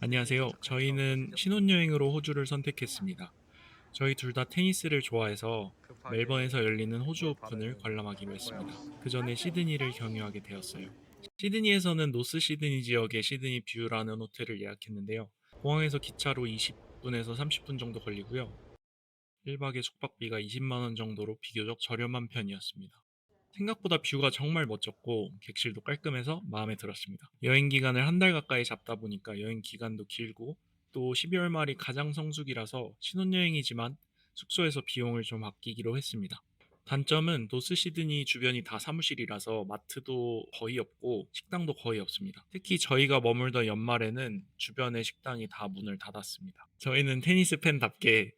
안녕하세요. 저희는 신혼여행으로 호주를 선택했습니다. 저희 둘 다 테니스를 좋아해서 멜번에서 열리는 호주 오픈을 관람하기로 했습니다. 그 전에 시드니를 경유하게 되었어요. 시드니에서는 노스 시드니 지역의 시드니 뷰라는 호텔을 예약했는데요. 공항에서 기차로 20분에서 30분 정도 걸리고요. 1박에 숙박비가 20만 원 정도로 비교적 저렴한 편이었습니다. 생각보다 뷰가 정말 멋졌고 객실도 깔끔해서 마음에 들었습니다. 여행 기간을 한 달 가까이 잡다 보니까 여행 기간도 길고 또 12월 말이 가장 성수기라서 신혼여행이지만 숙소에서 비용을 좀 아끼기로 했습니다. 단점은 노스 시드니 주변이 다 사무실이라서 마트도 거의 없고 식당도 거의 없습니다. 특히 저희가 머물던 연말에는 주변의 식당이 다 문을 닫았습니다. 저희는 테니스 팬답게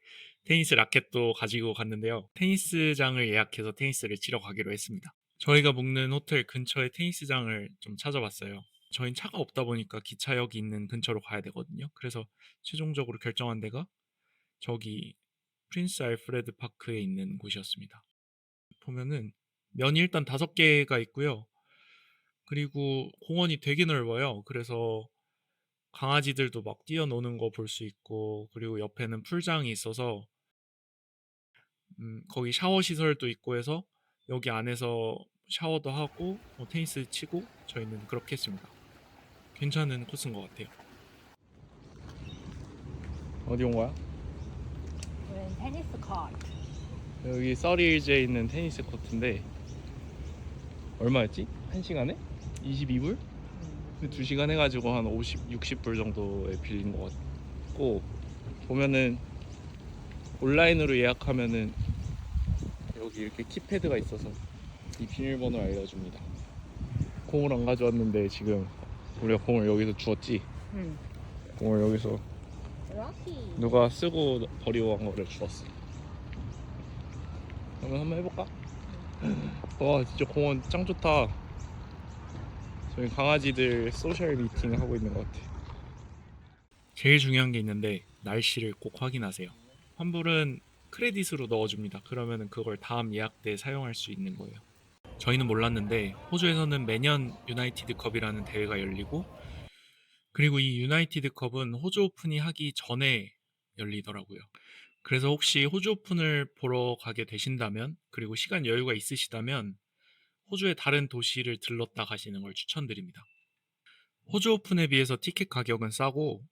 테니스 라켓도 가지고 갔는데요. 테니스장을 예약해서 테니스를 치러 가기로 했습니다. 저희가 묵는 호텔 근처에 테니스장을 좀 찾아봤어요. 저희는 차가 없다 보니까 기차역이 있는 근처로 가야 되거든요. 그래서 최종적으로 결정한 데가 저기 프린스 알프레드 파크에 있는 곳이었습니다. 보면은 면이 일단 다섯 개가 있고요. 그리고 공원이 되게 넓어요. 그래서 강아지들도 막 뛰어노는 거 볼 수 있고 그리고 옆에는 풀장이 있어서 음, 거기 샤워 시설도 있고 해서 여기 안에서 샤워도 하고 뭐 테니스 치고 저희는 그렇게 했습니다. 괜찮은 코스인 것 같아요. 어디 온 거야? 우리는 테니스 코트. 여기 서리힐즈에 있는 테니스 코트인데 얼마였지? 한 시간에? 22불? 2시간 해가지고 한 50, 60불 정도에 빌린 것 같고 보면은 온라인으로 예약하면은 여기 이렇게 키패드가 있어서 이 비밀번호를 알려줍니다. 공을 안 가져왔는데 지금 우리가 공을 여기서 주웠지? 응. 공을 여기서 럭키. 누가 쓰고 버리고 간 거를 주웠어. 그러면 한번 해볼까? 와 진짜 공원 짱 좋다. 저희 강아지들 소셜 미팅 하고 있는 것 같아. 제일 중요한 게 있는데 날씨를 꼭 확인하세요. 환불은 크레딧으로 넣어줍니다 그러면 그걸 다음 예약 때 사용할 수 있는 거예요 저희는 몰랐는데 호주에서는 매년 유나이티드 컵이라는 대회가 열리고 그리고 이 유나이티드 컵은 호주 오픈이 하기 전에 열리더라고요. 그래서 혹시 호주 오픈을 보러 가게 되신다면 그리고 시간 여유가 있으시다면 호주의 다른 도시를 들렀다 가시는 걸 추천드립니다. 호주 오픈에 비해서 티켓 가격은 싸고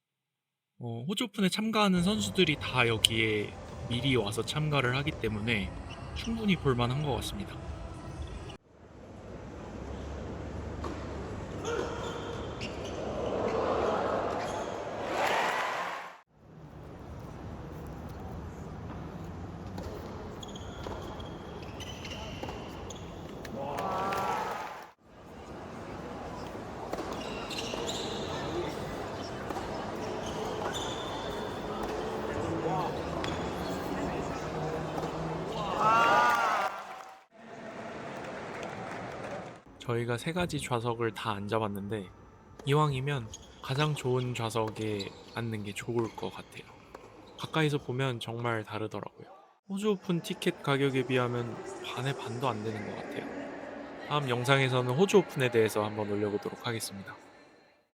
어, 호주 오픈에 참가하는 선수들이 다 여기에 미리 와서 참가를 하기 때문에 충분히 볼만한 것 같습니다. 저희가 세 가지 좌석을 다 앉아봤는데 이왕이면 가장 좋은 좌석에 앉는 게 좋을 것 같아요. 가까이서 보면 정말 다르더라고요. 호주 오픈 티켓 가격에 비하면 반의 반도 안 되는 것 같아요. 다음 영상에서는 호주 오픈에 대해서 한번 올려보도록 하겠습니다.